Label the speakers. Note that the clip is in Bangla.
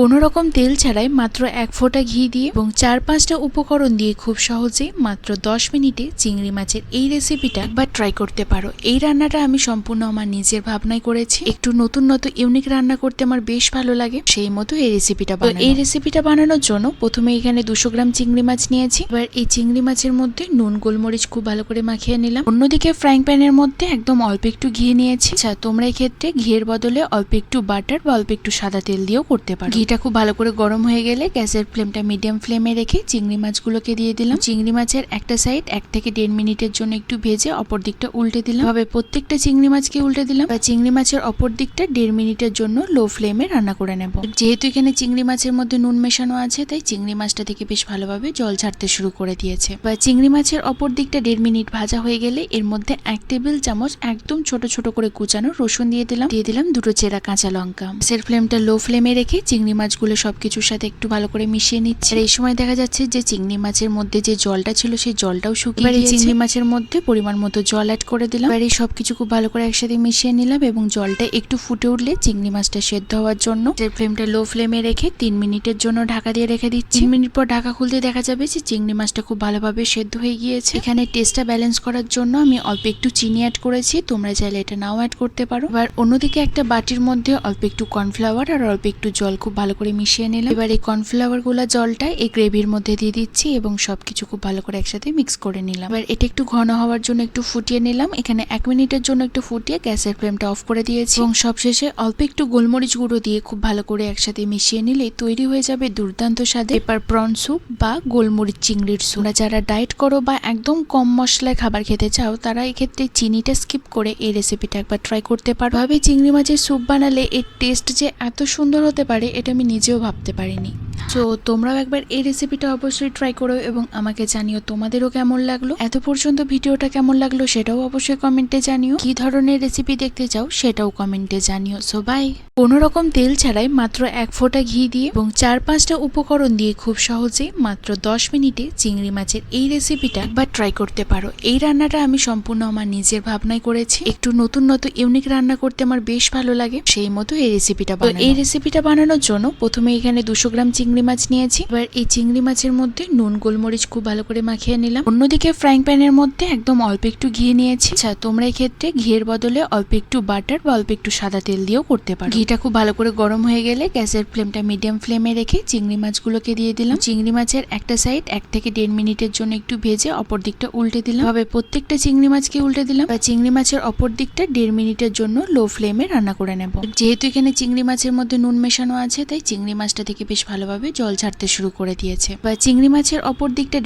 Speaker 1: কোনো রকম তেল ছাড়াই মাত্র এক ফোঁটা ঘি দিয়ে এবং চার পাঁচটা উপকরণ দিয়ে খুব সহজে মাত্র দশ মিনিটে চিংড়ি মাছের এই রেসিপিটা একবার ট্রাই করতে পারো। এই রান্নাটা আমি সম্পূর্ণ আমার নিজের ভাবনায় করেছি। একটু নতুন নতুন ইউনিক রান্না করতে আমার বেশ ভালো লাগে। সেই মতো এই রেসিপিটা বানানো এই রেসিপিটা বানানোর জন্য প্রথমে এখানে দুশো গ্রাম চিংড়ি মাছ নিয়েছি। এবার এই চিংড়ি মাছের মধ্যে নুন গোলমরিচ খুব ভালো করে মাখিয়ে নিলাম। অন্যদিকে ফ্রাইং প্যানের মধ্যে একদম অল্প একটু ঘি নিয়েছি। আচ্ছা তোমরা এই ক্ষেত্রে ঘিয়ের বদলে অল্প একটু বাটার বা অল্প একটু সাদা তেল দিয়েও করতে পারো। ঘিটা খুব ভালো করে গরম হয়ে গেলে গ্যাসের ফ্লেমটা মিডিয়াম ফ্লেমে রেখে চিংড়ি মাছগুলোকে দিয়ে দিলাম। চিংড়ি মাছের একটা সাইড এক থেকে দেড় মিনিটের জন্য একটু ভেজে অপর দিকটা উল্টে দিলাম। ভাবে প্রত্যেকটা চিংড়ি মাছকে উল্টে দিলাম। বা চিংড়ি মাছের অপর দিকটা দেড় মিনিটের জন্য লো ফ্লেমে রান্না করে নেব। যেহেতু এখানে চিংড়ি মাছের মধ্যে নুন মেশানো আছে, তাই চিংড়ি মাছটা থেকে বেশ ভালোভাবে জল ছাড়তে শুরু করে দিয়েছে। বা চিংড়ি মাছের অপর দিকটা দেড় মিনিট ভাজা হয়ে গেলে এর মধ্যে এক টেবিল চামচ একদম ছোট ছোট করে কুচানো রসুন দিয়ে দিলাম। দিয়ে দিলাম দুটো চেরা কাঁচা লঙ্কা। সের ফ্লেমটা লো ফ্লেমে রেখে চিংড়ি মাছগুলো সবকিছুর সাথে একটু ভালো করে মিশিয়ে নিচ্ছে। আর এই সময় দেখা যাচ্ছে যে চিংড়ি মাছের মধ্যে যে জলটা ছিল সেই জলটাও শুকিয়ে এবার এই চিংড়ি মাছের মধ্যে পরিমাণ মতো জল অ্যাড করে দিলাম। এবার এই সব কিছু খুব ভালো করে একসাথে মিশিয়ে নিলাম এবং জলটা একটু ফুটে উঠলে চিংড়ি মাছটা সেদ্ধ হওয়ার জন্য ফ্লেমটা লো ফ্লেমে রেখে তিন মিনিটের জন্য ঢাকা দিয়ে রেখে দিচ্ছি। তিন মিনিট পর ঢাকা খুলতে দেখা যাবে যে চিংড়ি মাছটা খুব ভালোভাবে সেদ্ধ হয়ে গিয়েছে। এখানে টেস্টটা ব্যালেন্স করার জন্য আমি অল্প একটু চিনি অ্যাড করেছি। তোমরা চাইলে এটা নাও অ্যাড করতে পারো। এবার অন্যদিকে একটা বাটির মধ্যে অল্প একটু কর্নফ্লাওয়ার আর অল্প একটু জল খুব ভালো করে মিশিয়ে নিলাম। এবার এই কর্নফ্লাওয়ারগুলা জলটা এই গ্রেভির মধ্যে দিয়ে দিচ্ছি এবং সবকিছু খুব ভালো করে একসাথে মিক্স করে নিলাম। এবার এটা একটু ঘন হওয়ার জন্য একটু ফুটিয়ে নিলাম। এখানে এক মিনিটের জন্য একটু ফুটিয়ে গ্যাসের ফ্লেমটা অফ করে দিয়েছি এবং সবশেষে অল্প একটু গোলমরিচ গুঁড়ো দিয়ে খুব ভালো করে একসাথে মিশিয়ে নিলে তৈরি হয়ে যাবে দুর্দান্ত স্বাদে পেপার প্রন স্যুপ বা গোলমরিচ চিংড়ির স্যুপ যারা ডায়েট করো বা একদম কম মশলায় খাবার খেতে চাও, তারা এক্ষেত্রে চিনিটা স্কিপ করে এই রেসিপিটা একবার ট্রাই করতে পারো। ভাবে চিংড়ি মাছের স্যুপ বানালে এর টেস্ট যে এত সুন্দর হতে পারে, এটা আমি নিজেও ভাবতে পারিনি। তো তোমরাও একবার এই রেসিপিটা অবশ্যই ট্রাই করো এবং আমাকে জানিও তোমাদেরও কেমন লাগল। এত পর্যন্ত ভিডিওটা কেমন লাগল সেটাও অবশ্যই কমেন্টে জানিও। কি ধরনের রেসিপি দেখতে চাও সেটাও কমেন্টে জানিও। সো বাই কোনো রকম তেল ছাড়াই মাত্র এক ফোঁটা ঘি দিয়ে এবং চার পাঁচটা উপকরণ দিয়ে খুব সহজে মাত্র দশ মিনিটে চিংড়ি মাছের এই রেসিপিটা একবার ট্রাই করতে পারো। এই রান্নাটা আমি সম্পূর্ণ আমার নিজের ভাবনায় করেছি। একটু নতুন নতুন ইউনিক রান্না করতে আমার বেশ ভালো লাগে। সেই মতো এই রেসিপিটা এই রেসিপিটা বানানোর জন্য প্রথমে এখানে দুশো গ্রাম চিংড়ি মাছ নিয়েছি। এবার এই চিংড়ি মাছের মধ্যে নুন, গোলমরিচ খুব ভালো করে মাখিয়ে নিলাম। অন্যদিকে ফ্রাইং প্যানের মধ্যে একদম অল্প একটু ঘি নিয়েছি। আচ্ছা তোমরা এই ক্ষেত্রে ঘিয়ের বদলে অল্প একটু বাটার বা অল্প একটু সাদা তেল দিয়েও করতে পারো। ঘিটা খুব ভালো করে গরম হয়ে গেলে গ্যাসের ফ্লেমটা মিডিয়াম ফ্লেমে রেখে চিংড়ি মাছগুলোকে দিয়ে দিলাম। চিংড়ি মাছের একটা সাইড এক থেকে দেড় মিনিটের জন্য একটু ভেজে অপর দিকটা উল্টে দিলাম। ভাবে প্রত্যেকটা চিংড়ি মাছকে উল্টে দিলাম। বা চিংড়ি মাছের অপর দিকটা দেড় মিনিটের জন্য লো ফ্লেমে রান্না করে নেব। যেহেতু এখানে চিংড়ি মাছের মধ্যে নুন মেশানো আছে, তাই চিংড়ি মাছটা থেকে বেশ ভালোভাবে জল ছাড়তে শুরু করে দিয়েছে। বা চিংড়ি মাছের অপর দিকটা